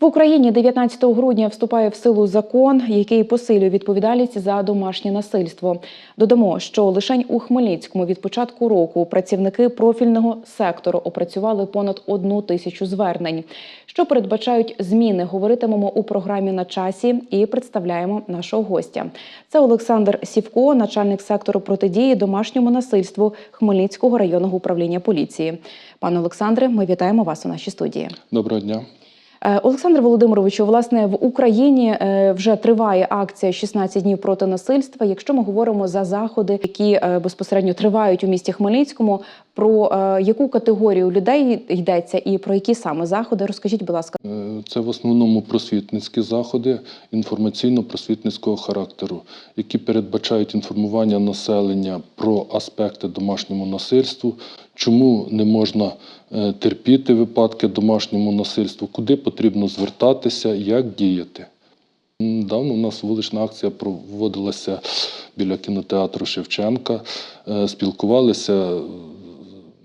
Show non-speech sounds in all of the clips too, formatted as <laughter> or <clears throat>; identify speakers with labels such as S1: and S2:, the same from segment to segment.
S1: В Україні 19 грудня вступає в силу закон, який посилює відповідальність за домашнє насильство. Додамо, що лише у Хмельницькому від початку року працівники профільного сектору опрацювали понад одну тисячу звернень. Що передбачають зміни, говоритимемо у програмі на часі і представляємо нашого гостя. Це Олександр Сівко, начальник сектору протидії домашньому насильству Хмельницького районного управління поліції. Пане Олександре, ми вітаємо вас у нашій студії.
S2: Доброго дня.
S1: Е, Олександр Володимировичу, власне, в Україні е, вже триває акція «16 днів проти насильства. Якщо ми говоримо за заходи, які е, безпосередньо тривають у місті Хмельницькому, про е, яку категорію людей йдеться і про які саме заходи, розкажіть, будь ласка.
S2: Е, Це в основному просвітницькі заходи інформаційно-просвітницького характеру, які передбачають інформування населення про аспекти домашнього насильства, чому не можна е, терпіти випадки домашнього насильства, куди потрібно звертатися, як діяти. Давно у нас вулична акція проводилася біля кінотеатру Шевченка. Спілкувалися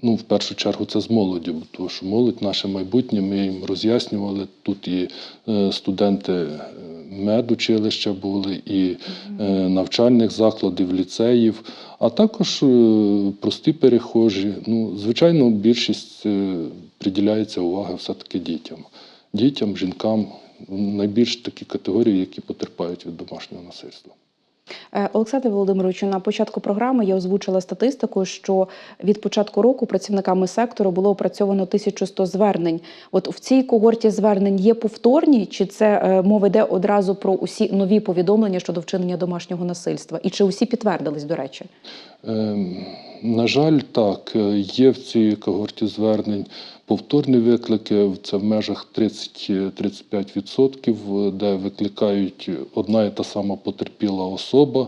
S2: ну, в першу чергу це з молоддю, тому що молодь наше майбутнє, ми їм роз'яснювали. Тут і е, студенти е, медучилища були, і е, навчальних закладів, ліцеїв, а також прості перехожі. Ну, звичайно, більшість приділяється уваги все-таки дітям. Дітям, жінкам, найбільш такі категорії, які потерпають від домашнього насильства.
S1: Е, Олександр Володимировичу, на початку програми я озвучила статистику, що від початку року працівниками сектору було опрацьовано 1100 звернень. От в цій когорті звернень є повторні, чи це е, мова йде одразу про усі нові повідомлення щодо вчинення домашнього насильства? І чи усі підтвердились, до речі?
S2: Ем, На жаль, так, е, є в цій когорті звернень повторні виклики, це в межах 30-35%, е, де викликають одна і та сама потерпіла особа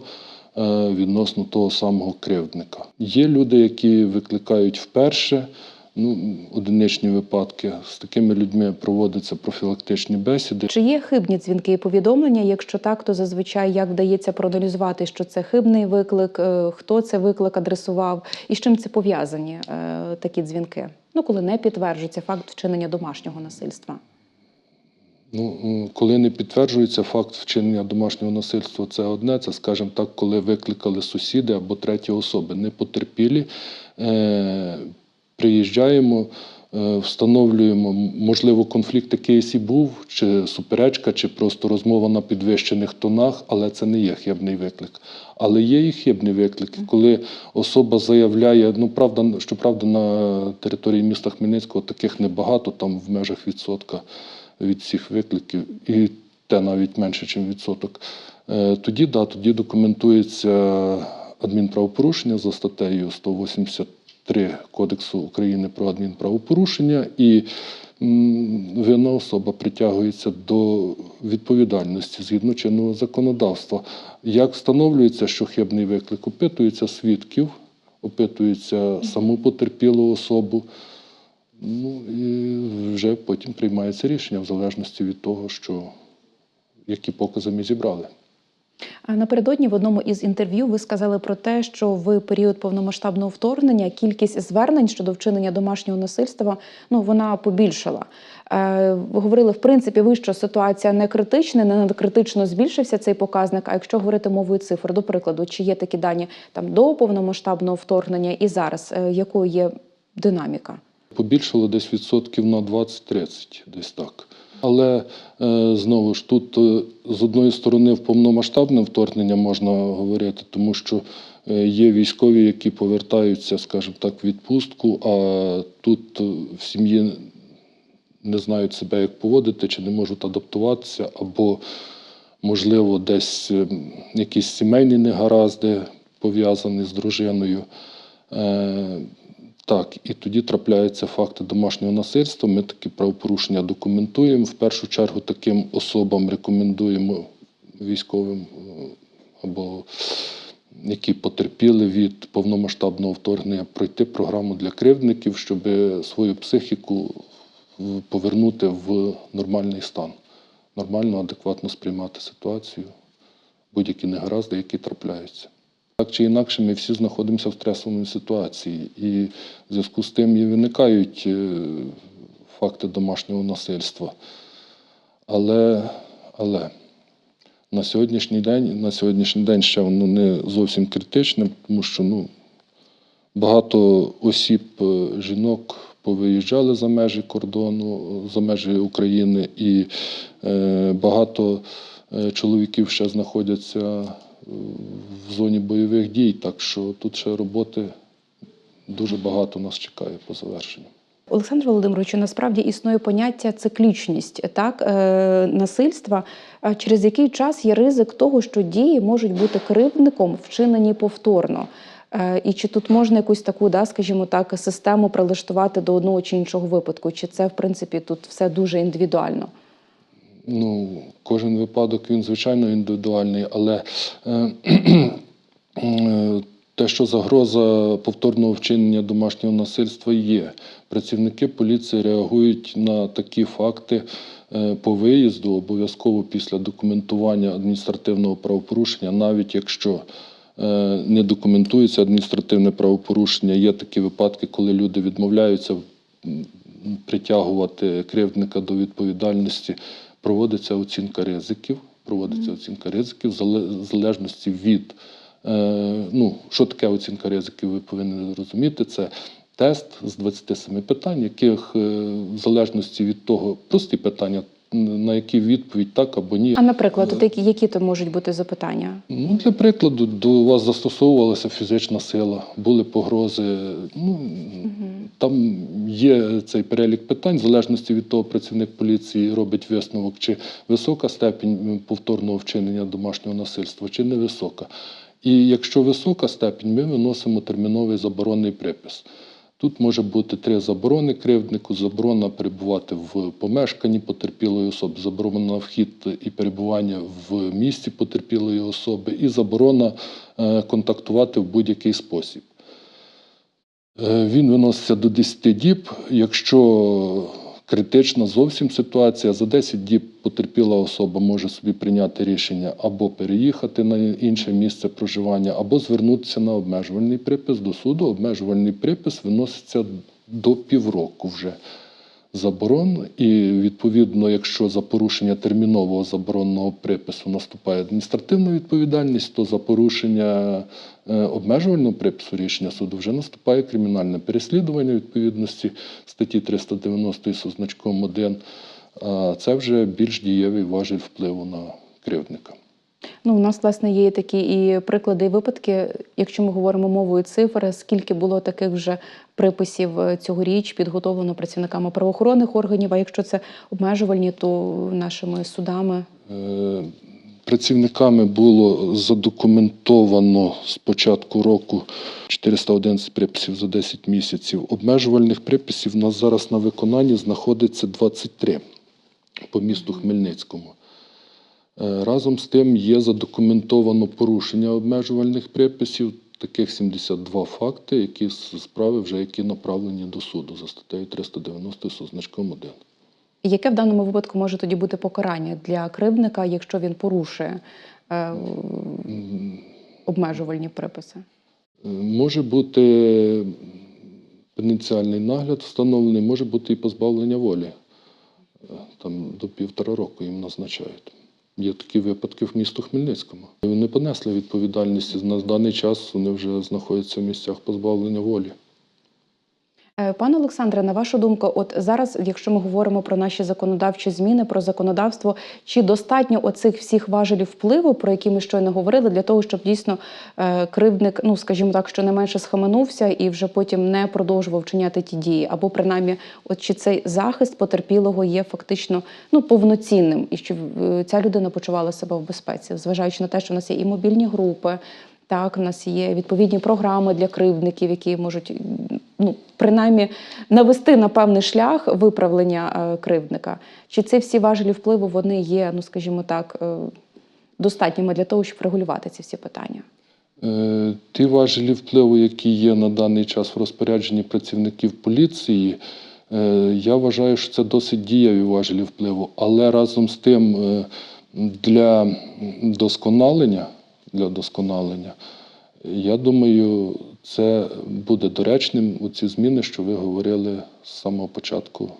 S2: е, відносно того самого кривдника. Є люди, які викликають вперше. Ну, одиничні випадки з такими людьми проводяться профілактичні бесіди.
S1: Чи є хибні дзвінки і повідомлення? Якщо так, то зазвичай як вдається проаналізувати, що це хибний виклик, е, хто це виклик адресував, і з чим це пов'язані е, такі дзвінки? Ну, коли не підтверджується факт вчинення домашнього насильства.
S2: Ну, коли не підтверджується факт вчинення домашнього насильства, це одне. Це, скажімо так, коли викликали сусіди або треті особи. Не потерпілі. Приїжджаємо, е, встановлюємо, можливо, конфлікт якийсь і був, чи суперечка, чи просто розмова на підвищених тонах, але це не є хибний виклик. Але є і хибні виклики, коли особа заявляє, ну правда, щоправда, на території міста Хмельницького таких небагато, там в межах відсотка від всіх викликів, і те навіть менше, ніж відсоток. Е, Тоді, да, тоді документується адмінправопорушення за статтею 183 Кодексу України про адмінправопорушення, і винна особа притягується до відповідальності згідно чинного законодавства. Як встановлюється, що хибний виклик, опитується свідків, опитується саму потерпілу особу. Ну і вже потім приймається рішення в залежності від того, що які покази ми зібрали.
S1: Напередодні в одному із інтерв'ю ви сказали про те, що в період повномасштабного вторгнення кількість звернень щодо вчинення домашнього насильства ну вона побільшала. Е, ви говорили, в принципі, ви що ситуація не критична, не надкритично збільшився цей показник. А якщо говорити мовою цифр, до прикладу, чи є такі дані там до повномасштабного вторгнення і зараз, е, якою є динаміка?
S2: Побільшало десь відсотків на 20-30, десь так. Але е, знову ж тут е, з одної сторони в повномасштабне вторгнення можна говорити, тому що е, є військові, які повертаються, скажімо так, в відпустку, а тут в сім'ї не знають себе, як поводити, чи не можуть адаптуватися, або, можливо, десь якісь сімейні негаразди пов'язані з дружиною. Так, і тоді трапляються факти домашнього насильства. Ми такі правопорушення документуємо. В першу чергу таким особам рекомендуємо військовим е, або які потерпіли від повномасштабного вторгнення, пройти програму для кривдників, щоб свою психіку повернути в нормальний стан, нормально, адекватно сприймати ситуацію, будь-які негаразди, які трапляються. Так чи інакше, ми всі знаходимося в стресовій ситуації, і в зв'язку з тим і виникають е, факти домашнього насильства. Але, але на сьогоднішній день, на сьогоднішній день ще воно не зовсім критичне, тому що ну, багато осіб, е, жінок повиїжджали за межі кордону, за межі України, і е, багато е, чоловіків ще знаходяться в зоні бойових дій. Так що тут ще роботи дуже багато нас чекає по завершенню.
S1: Олександр Володимировичу, насправді існує поняття циклічність так, е, насильства, через який час є ризик того, що дії можуть бути кривдником вчинені повторно. Е, І чи тут можна якусь таку, да, скажімо так, систему прилаштувати до одного чи іншого випадку? Чи це, в принципі, тут все дуже індивідуально?
S2: Ну, кожен випадок він звичайно індивідуальний, але е, <clears throat> е, те, що загроза повторного вчинення домашнього насильства є. Працівники поліції реагують на такі факти е, по виїзду обов'язково після документування адміністративного правопорушення, навіть якщо не документується адміністративне правопорушення, є такі випадки, коли люди відмовляються притягувати кривдника до відповідальності, проводиться оцінка ризиків. Проводиться оцінка ризиків в залежності від е, ну, що таке оцінка ризиків, ви повинні розуміти. Це тест з 27 питань, яких е, в залежності від того, прості питання, на які відповідь так або ні.
S1: А наприклад, от які, які то можуть бути запитання?
S2: Ну, для прикладу, до вас застосовувалася фізична сила, були погрози. Ну, Там є цей перелік питань, в залежності від того, працівник поліції робить висновок, чи висока степінь повторного вчинення домашнього насильства, чи невисока. І якщо висока степінь, ми виносимо терміновий заборонний припис. Тут може бути три заборони кривднику: заборона перебувати в помешканні потерпілої особи, заборона вхід і перебування в місті потерпілої особи, і заборона е, контактувати в будь-який спосіб. Е, Він виноситься до 10 діб. Якщо критична зовсім ситуація, за 10 діб потерпіла особа може собі прийняти рішення або переїхати на інше місце проживання, або звернутися на обмежувальний припис до суду. Обмежувальний припис виноситься до півроку вже заборон, і відповідно, якщо за порушення термінового заборонного припису наступає адміністративна відповідальність, то за порушення е, обмежувального припису рішення суду вже наступає кримінальне переслідування відповідності статті 390 з значком 1. А Це вже більш дієвий важіль впливу на кривдника.
S1: Ну, у нас власне є такі і приклади, і випадки, якщо ми говоримо мовою цифр, скільки було таких вже приписів е, цьогоріч підготовлено працівниками правоохоронних органів. А якщо це обмежувальні, то нашими судами.
S2: Е, Працівниками було задокументовано з початку року 411 приписів за 10 місяців. Обмежувальних приписів у нас зараз на виконанні знаходиться 23 по місту Хмельницькому. Е, Разом з тим є задокументовано порушення обмежувальних приписів, таких 72 факти, які справи вже які направлені до суду за статтею 390 з значком 1.
S1: Яке в даному випадку може тоді бути покарання для кривдника, якщо він порушує е, обмежувальні приписи?
S2: Е, Може бути пенітенціальний нагляд встановлений, може бути і позбавлення волі. Е, Там до півтора року їм назначають. Є такі випадки в місту Хмельницькому. Вони понесли відповідальність. На даний час вони вже знаходяться в місцях позбавлення волі.
S1: Е, Пане Олександре, на вашу думку, от зараз, якщо ми говоримо про наші законодавчі зміни, про законодавство, чи достатньо оцих всіх важелів впливу, про які ми щойно говорили, для того, щоб дійсно е, кривдник, ну скажімо так, що не менше схаменувся і вже потім не продовжував вчиняти ті дії, або принаймні, от чи цей захист потерпілого є фактично ну повноцінним, і щоб е, ця людина почувала себе в безпеці, зважаючи на те, що в нас є і мобільні групи. Так, в нас є відповідні програми для кривдників, які можуть ну, принаймні навести на певний шлях виправлення е, кривдника. Чи ці всі важелі впливу вони є, ну скажімо так, е, достатніми для того, щоб регулювати ці всі питання?
S2: Е, Ті важелі впливу, які є на даний час в розпорядженні працівників поліції, я вважаю, що це досить дієві важелі впливу. Але разом з тим для досконалення, для досконалення, я думаю, це буде доречним у ці зміни, що ви говорили з самого початку,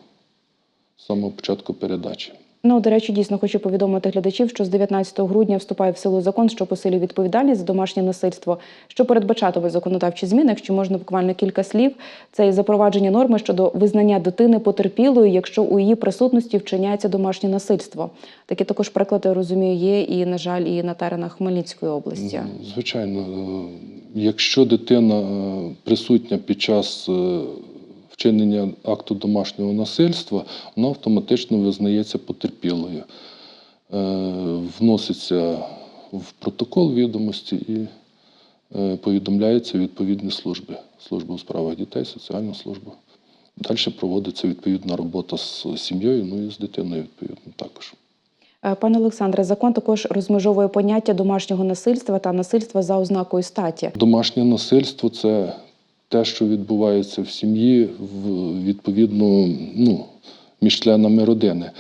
S2: з самого початку передачі.
S1: Ну, до речі, дійсно хочу повідомити глядачів, що з 19 грудня вступає в силу закон, що посилює відповідальність за домашнє насильство, що передбачатиме законодавчі зміни, якщо можна буквально кілька слів. Це і запровадження норми щодо визнання дитини потерпілою, якщо у її присутності вчиняється домашнє насильство. Такі також приклади розумію є і, на жаль, і на теренах Хмельницької області.
S2: Звичайно, е, якщо дитина е, присутня під час е, вчинення акту домашнього насильства, вона автоматично визнається потерпілою. Е, Вноситься в протокол відомості і е, повідомляється відповідні служби. Служба у справах дітей, соціальна служба. Далі проводиться відповідна робота з сім'єю, ну і з дитиною відповідно також.
S1: Е, Пане Олександре, закон також розмежовує поняття домашнього насильства та насильства за ознакою статі.
S2: Домашнє насильство це те, що відбувається в сім'ї в відповідно ну, між членами родини.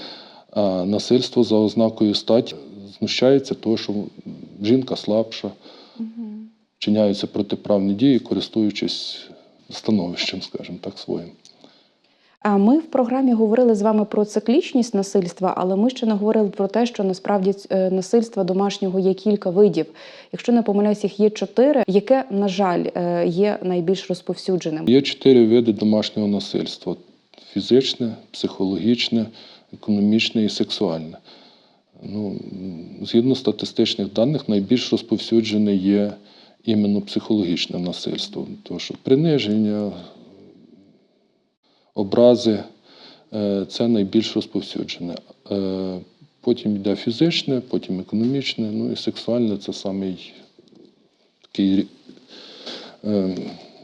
S2: А насильство за ознакою статі знущається того, що жінка слабша, вчиняються протиправні дії, користуючись становищем, скажімо так, своїм.
S1: Ми в програмі говорили з вами про циклічність насильства, але ми ще не говорили про те, що насправді е, насильства домашнього є кілька видів. Якщо не помиляюсь, їх є чотири, яке, на жаль, е, є найбільш розповсюдженим.
S2: Є чотири види домашнього насильства: фізичне, психологічне, економічне і сексуальне. Ну, згідно статистичних даних, найбільш розповсюджене є іменно психологічне насильство, тому що приниження, образи е, це найбільш розповсюджене. Е, Потім йде фізичне, потім економічне, ну і сексуальне це самий такий е,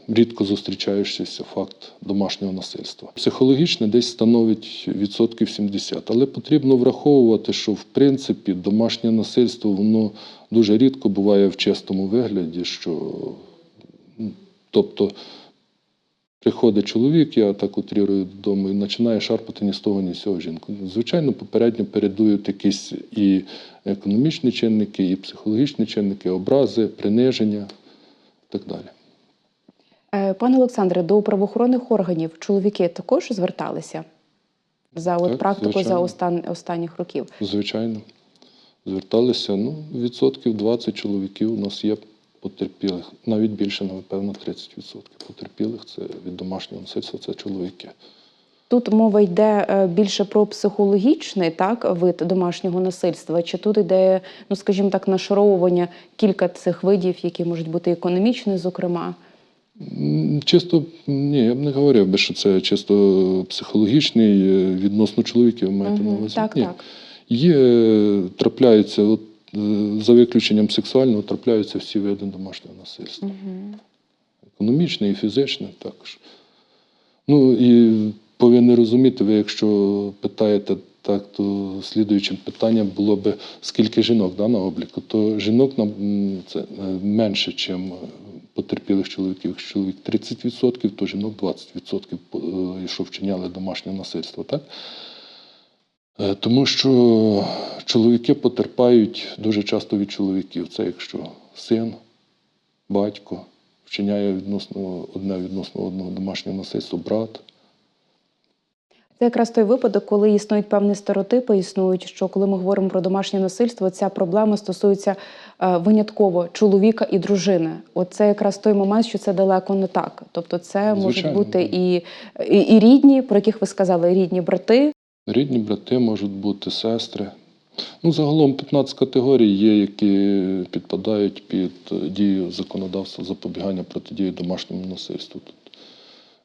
S2: рідко зустрічаючийся факт домашнього насильства. Психологічне десь становить відсотків 70, але потрібно враховувати, що в принципі домашнє насильство воно дуже рідко буває в чистому вигляді, що тобто. Приходить чоловік, я так утрірую додому, і починає шарпати ні з того, ні з цього жінку. Звичайно, попередньо передують якісь і економічні чинники, і психологічні чинники, образи, приниження і так далі.
S1: Е, Пане Олександре, до правоохоронних органів чоловіки також зверталися за от
S2: Так,
S1: практику за
S2: звичайно.
S1: остан... останніх років.
S2: Звичайно, зверталися. Ну, відсотків 20 чоловіків у нас є потерпілих, навіть більше, напевно, 30% потерпілих це від домашнього насильства, це чоловіки.
S1: Тут мова йде е, більше про психологічний так вид домашнього насильства, чи тут йде, ну скажімо так, нашаровування кілька цих видів, які можуть бути економічні, зокрема.
S2: Чисто ні, я б не говорив би, що це чисто психологічний е, відносно чоловіків. Маєте на
S1: Мгм,
S2: увазі?
S1: Так,
S2: Ні.
S1: так.
S2: Є, е, трапляються, от, за виключенням сексуального, трапляються всі види домашнього насильства.
S1: Угу.
S2: Економічне і фізичне також. Ну і повинні розуміти, ви, якщо питаєте так, то слідуючим питанням було би скільки жінок да, на обліку, то жінок нам це е, менше, ніж потерпілих чоловіків. Якщо чоловік 30%, то жінок 20%, по- е, що вчиняли домашнє насильство. Так? Е, Тому що чоловіки потерпають дуже часто від чоловіків. Це якщо син, батько вчиняє відносно одне відносно одного домашнього насильства, брат.
S1: Це якраз той випадок, коли існують певні стереотипи, існують, що коли ми говоримо про домашнє насильство, ця проблема стосується е, винятково чоловіка і дружини. От це якраз той момент, що це далеко не так. Тобто, це можуть бути і, і, і рідні, про яких ви сказали, рідні брати.
S2: Рідні брати можуть бути сестри. Ну, загалом 15 категорій є, які підпадають під дію законодавства запобігання протидії домашньому насильству. Тут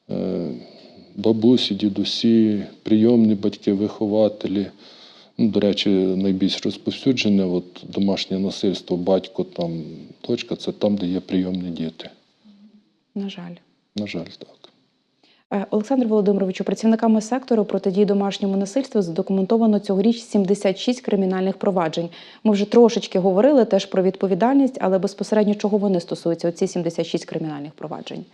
S2: е, бабусі, дідусі, прийомні батьки, вихователі. Ну, до речі, найбільш розповсюджене от, домашнє насильство, батько, там, дочка це там, де є прийомні діти.
S1: На жаль.
S2: На жаль, так.
S1: Е, Олександр Володимировичу, працівниками сектору протидії домашньому насильству задокументовано цьогоріч 76 кримінальних проваджень. Ми вже трошечки говорили теж про відповідальність, але безпосередньо чого вони стосуються? Оці 76 кримінальних проваджень.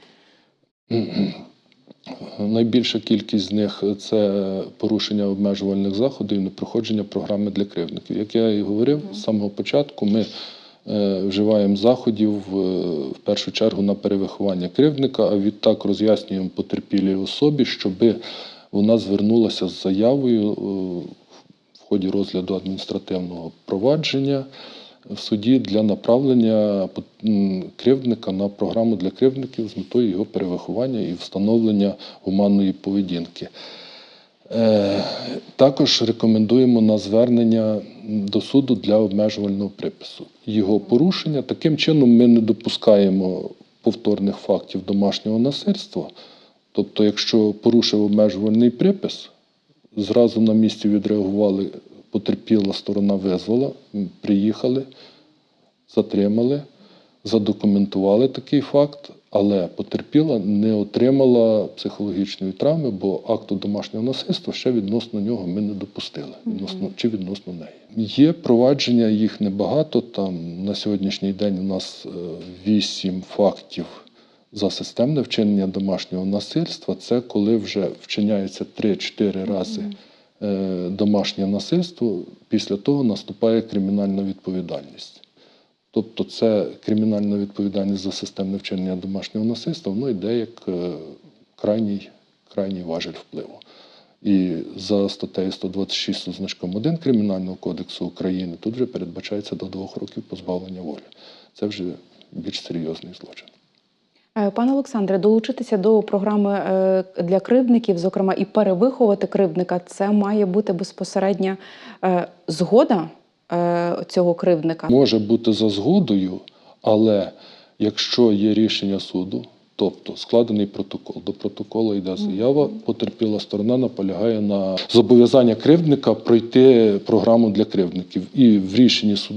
S2: Найбільша кількість з них це порушення обмежувальних заходів і непроходження програми для кривдників. Як я і говорив, з самого початку ми вживаємо заходів е, в першу чергу на перевиховання кривдника, а відтак роз'яснюємо потерпілій особі, щоби вона звернулася з заявою е, в ході розгляду адміністративного провадження в суді для направлення кривдника на програму для кривдників з метою його перевиховання і встановлення гуманної поведінки. Е, Також рекомендуємо на звернення до суду для обмежувального припису. Його порушення таким чином ми не допускаємо повторних фактів домашнього насильства. Тобто, якщо порушив обмежувальний припис, зразу на місці відреагували, потерпіла сторона визвала, приїхали, затримали, задокументували такий факт, але потерпіла не отримала психологічної травми, бо акту домашнього насильства ще відносно нього ми не допустили, відносно, чи відносно неї. Є провадження, їх небагато. Там на сьогоднішній день у нас е, вісім фактів за системне вчинення домашнього насильства. Це коли вже вчиняється 3-4 рази е, домашнє насильство, після того наступає кримінальна відповідальність. Тобто це кримінальна відповідальність за системне вчинення домашнього насильства, воно йде як е, крайній, крайній важель впливу. І за статтею 126 зі значком 1 Кримінального кодексу України тут вже передбачається до двох років позбавлення волі. Це вже більш серйозний злочин.
S1: Е, Пане Олександре, долучитися до програми е, для кривдників, зокрема, і перевиховувати кривдника, це має бути безпосередня згода цього кривдника.
S2: Може бути за згодою, але якщо є рішення суду, тобто складений протокол, до протоколу йде заява, потерпіла сторона наполягає на зобов'язання кривдника пройти програму для кривдників. І в рішенні суд,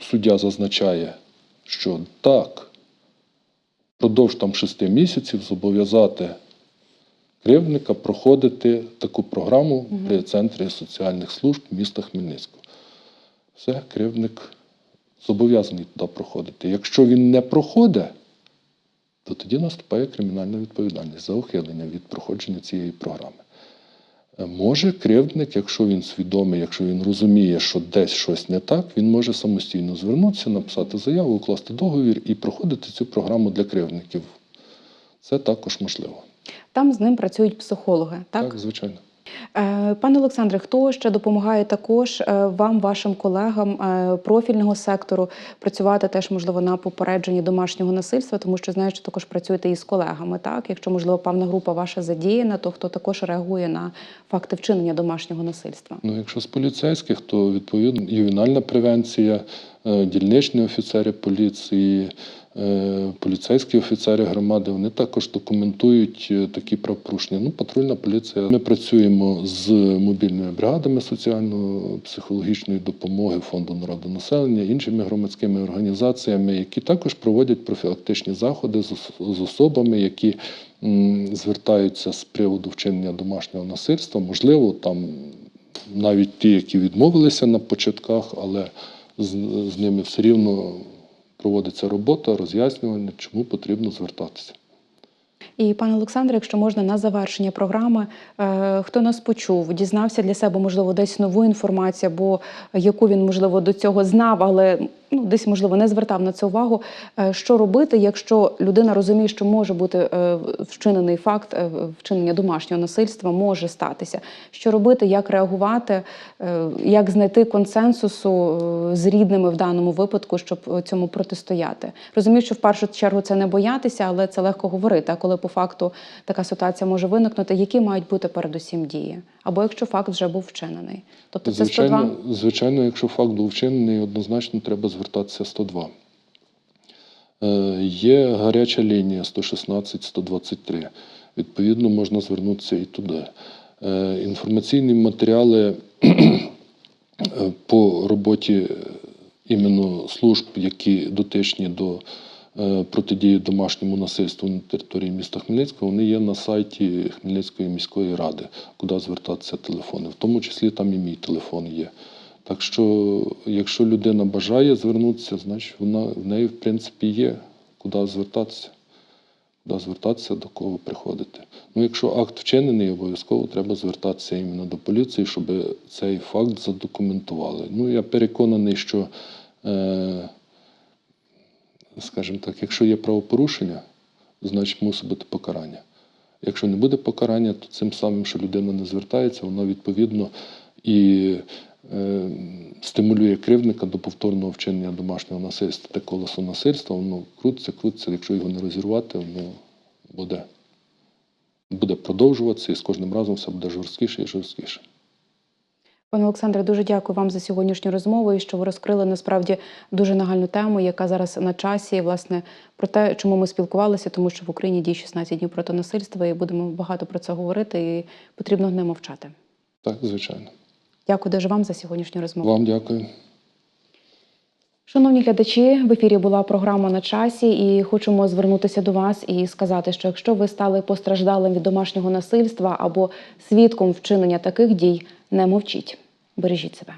S2: суддя зазначає, що так, впродовж там шести місяців зобов'язати кривдника проходити таку програму при центрі соціальних служб міста Хмельницького. Все, кривдник зобов'язаний туди проходити. Якщо він не проходить, то тоді наступає кримінальна відповідальність за ухилення від проходження цієї програми. Е, Може кривдник, якщо він свідомий, якщо він розуміє, що десь щось не так, він може самостійно звернутися, написати заяву, укласти договір і проходити цю програму для кривдників. Це також можливо.
S1: Там з ним працюють психологи. Так,
S2: так звичайно.
S1: Е, пане Олександре, хто ще допомагає також е, вам, вашим колегам е, профільного сектору працювати теж можливо на попередженні домашнього насильства, тому що знаю, що також працюєте із колегами. Так, якщо можливо певна група ваша задіяна, то хто також реагує на факти вчинення домашнього насильства?
S2: Ну, якщо з поліцейських, то відповідно ювенальна превенція, дільничні офіцери поліції, поліцейські офіцери громади, вони також документують е, такі правопорушення. Ну, патрульна поліція. Ми працюємо з мобільними бригадами соціально-психологічної допомоги Фонду народонаселення, іншими громадськими організаціями, які також проводять профілактичні заходи з особами, які звертаються з приводу вчинення домашнього насильства. Можливо, там навіть ті, які відмовилися на початках, але з, з ними все рівно проводиться робота, роз'яснювання, чому потрібно звертатися.
S1: І пане Олександре, якщо можна на завершення програми, е, хто нас почув, дізнався для себе, можливо, десь нову інформацію, або яку він можливо до цього знав, але ну десь можливо не звертав на це увагу. Е, що робити, якщо людина розуміє, що може бути е, вчинений факт вчинення домашнього насильства, може статися. Що робити, як реагувати, як знайти консенсусу з рідними в даному випадку, щоб цьому протистояти? Розумію, що в першу чергу це не боятися, але це легко говорити. А коли по факту така ситуація може виникнути, які мають бути передусім дії? Або якщо факт вже був вчинений, тобто це 102?
S2: Звичайно, звичайно, якщо факт був вчинений, однозначно треба звертатися 102. Е, Є гаряча лінія 116-123. Відповідно, можна звернутися і туди. Е, Інформаційні матеріали е, по роботі е, іменно служб, які дотичні до протидії домашньому насильству на території міста Хмельницького, вони є на сайті Хмельницької міської ради, куди звертатися телефони. В тому числі там і мій телефон є. Так що, якщо людина бажає звернутися, значить вона в неї в принципі є куди звертатися. Куди звертатися, до кого приходити. Ну, якщо акт вчинений, обов'язково треба звертатися іменно до поліції, щоб цей факт задокументували. Ну, я переконаний, що, е, скажімо так, якщо є правопорушення, значить мусить бути покарання. Якщо не буде покарання, то цим самим, що людина не звертається, вона відповідно і е, стимулює кривдника до повторного вчинення домашнього насильства. Те колесо насильства, воно крутиться, крутиться, якщо його не розірвати, воно буде, буде продовжуватися і з кожним разом все буде жорсткіше і жорсткіше.
S1: Пане Олександре, дуже дякую вам за сьогоднішню розмову і що ви розкрили насправді дуже нагальну тему, яка зараз на часі. І, власне, про те, чому ми спілкувалися, тому що в Україні діє 16 днів проти насильства, і будемо багато про це говорити, і потрібно не мовчати.
S2: Так, звичайно.
S1: Дякую дуже вам за сьогоднішню розмову.
S2: Вам дякую.
S1: Шановні глядачі, в ефірі була програма на часі, і хочемо звернутися до вас і сказати, що якщо ви стали постраждалим від домашнього насильства або свідком вчинення таких дій, не мовчіть, бережіть себе.